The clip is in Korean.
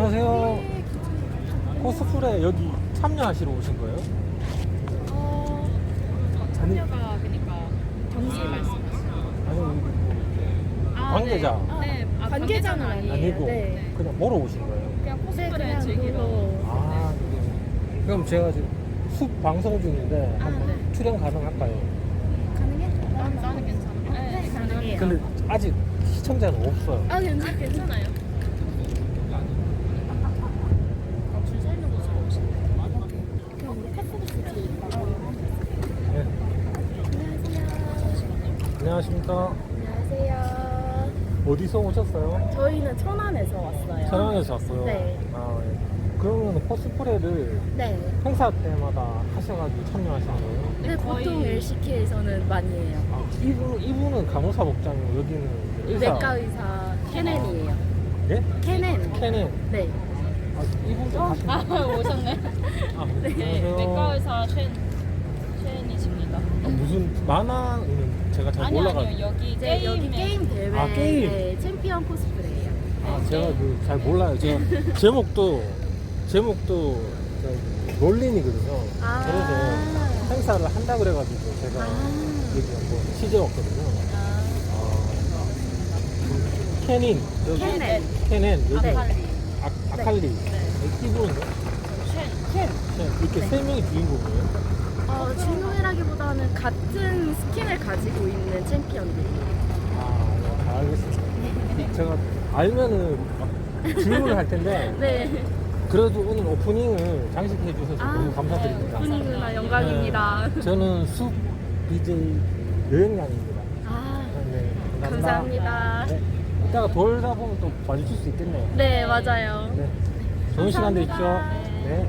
안녕하세요. 코스프레 여기 참여하시러 오신 거예요? 어, 참여가 그러니까 정시 말씀하시죠? 아니 여기 뭐 아, 관계자 네, 네. 아, 관계자는 아니에요. 아니고 네. 그냥 보러 오신 거예요? 그냥 네, 코스프레 그냥 즐기러. 아 네. 그럼 제가 지금 숲 방송 중인데 한번 네. 출연 가능할까요? 가능해? 나는, 나는 괜찮아. 네, 가능해요. 근데 아직 시청자는 없어요. 아 괜찮 괜찮아요. 아, 줄 서 있는 곳으로 오시네. 그럼 우리 카페부터 뒤에 네. 안녕하세요. 안녕하십니까? 안녕하세요. 어디서 오셨어요? 저희는 천안에서 왔어요. 천안에서 왔어요. 네. 아, 네. 그러면 코스프레를 네. 행사 때마다 하셔가지고 참여하시는 거예요? 네, 거의- 보통 LCK에서는 많이 해요. 아, 이분, 이분은 간호사 복장이고 여기는 의사. 내과 의사 케넨이에요. 예? 케넨. 캐넨. 네. 아, 이분도 어? 아? 오셨네. 아, 네, 안녕하세요. 내과 의사 최, 최은이십니다. 아, 무슨 만화는 제가 잘 몰라가지고. 아니요. 여기 이제 게임에. 여기 게임 대회 아, 게임. 네, 챔피언 코스프레예요. 아, 제가 그 잘 몰라요. 제가 제목도, 제목도 저 롤린이거든요. 아. 그래서 행사를 한다 그래가지고 제가 아. 여기 한번 취재 왔거든요. 아, 아, 캐닌, 여기. 캐넨, 여기 네. 아칼리. 아, 아칼리, 네. 이분은 최. 켄. 이렇게 네. 세 명이 주인공이에요. 어, 주인공이라기보다는 같은 스킨을 가지고 있는 챔피언들이에요. 아, 네, 잘 알겠습니다. 제가 알면은 막 질문을 할 텐데 네. 그래도 오늘 오프닝을 장식해 주셔서 아, 너무 감사드립니다. 오프닝이나 영광입니다. 네, 저는 숲 BJ 여행량입니다. 아, 네, 감사합니다. 네, 이따가 돌다 보면 또 봐주실 수 있겠네요. 네, 맞아요. 네, 좋은 시간 되십시오. 네.